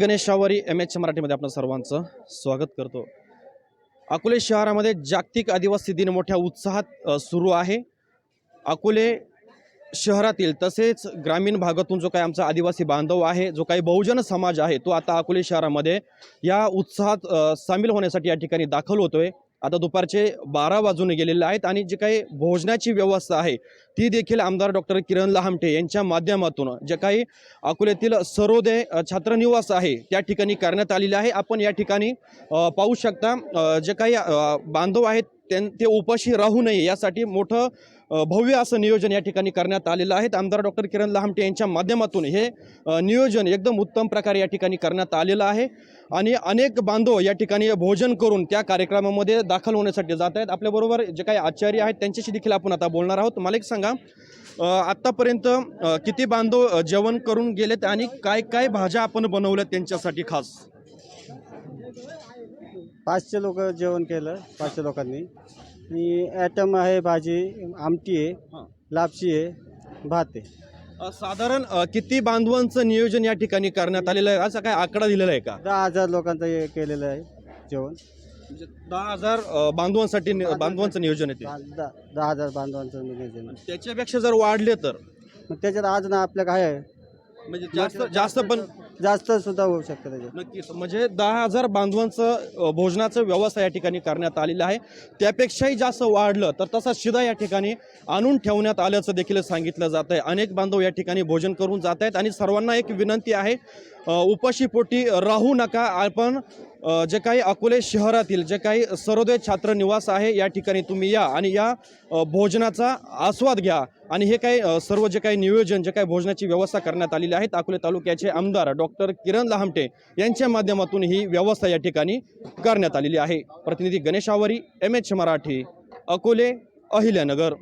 Ganesh शावारी M H मराठीमध्ये आपलं सर्वांचं स्वागत करतो. अकोले शहरामध्ये जागतिक आदिवासी दिन मोठ्या उत्साहात सुरू आहे. अकोले शहरातील तसेच ग्रामीण भागातून जो काही आमचा आदिवासी बांधव आहे जो काही बहुजन समाज आहे तो आता अकोले शहरामध्ये या उत्साहात सामील होण्यासाठी या ठिकाणी दाखल होतोय. आता दुपारचे बारा वाजून गेलेले आहेत आणि जे काही भोजनाची व्यवस्था आहे ती देखील आमदार डॉक्टर किरण लहामटे यांच्या माध्यमातून जे काही अकोल्यातील सरोदय छात्रनिवास आहे त्या ठिकाणी करण्यात आलेले आहे. आपण या ठिकाणी पाहू शकता जे काही बांधव आहेत त्यां ते उपाशी राहू नये यासाठी मोठं भव्य असं नियोजन या ठिकाणी करण्यात आलेलं आहे. आमदार डॉक्टर किरण लहामटे यांच्या माध्यमातून हे नियोजन एकदम उत्तम प्रकारे या ठिकाणी करण्यात आलेलं आहे. आणि अनेक बांधव या ठिकाणी भोजन करून त्या कार्यक्रमामध्ये दाखल होण्यासाठी जात आहेत. आपल्याबरोबर जे काही आचार्य आहेत त्यांच्याशी देखील आपण आता बोलणार आहोत. मला एक सांगा आत्तापर्यंत किती बांधव जेवण करून गेलेत आणि काय काय भाज्या आपण बनवल्यात त्यांच्यासाठी खास? पाचशे लोक जेवण केलं पाचशे लोकांनी. आणि ॲटम आहे भाजी आमटी. आहे लापशी आहे भात आहे. अ, साधारण अ, किती बांधवांचं नियोजन या ठिकाणी करण्यात आलेलं आहे? असा काय आकडा दिलेला आहे का? दहा हजार लोकांचं हे केलेलं आहे जेवण. म्हणजे दहा हजार अ, बांधवांसाठी नि- बांधवांचं नियोजन येते दहा दहा- दहा हजार बांधवांचं नियोजन त्याच्यापेक्षा जर वाढले तर? मग त्याच्यात आज ना आपल्या काय आहे? म्हणजे जास्त जास्त पण जास्त सुद्धा होऊ शकतं त्याच्यात. नक्कीच. म्हणजे दहा हजार बांधवांचं अ, भोजनाचं व्यवस्था या ठिकाणी करण्यात आलेलं आहे. त्यापेक्षाही जास्त वाढलं तर तसा शिदा या ठिकाणी आणून ठेवण्यात आल्याचं देखील सांगितलं जात आहे. अनेक बांधव या ठिकाणी भोजन करून जात आहेत आणि सर्वांना एक विनंती आहे अ, उपाशीपोटी राहू नका. आपण जे काही अकोले शहरातील जे काही सर्वोदय छात्र निवास आहे या ठिकाणी तुम्ही या आणि या भोजनाचा आस्वाद घ्या. आणि हे काही सर्व जे काही नियोजन जे काही भोजनाची व्यवस्था करण्यात आलेली आहेत अकोले तालुक्याचे आमदार डॉक्टर किरण लहामटे यांच्या माध्यमातून ही व्यवस्था या ठिकाणी करण्यात आलेली आहे. प्रतिनिधी गणेश आवरी एम एच मराठी अकोले अहिल्यानगर.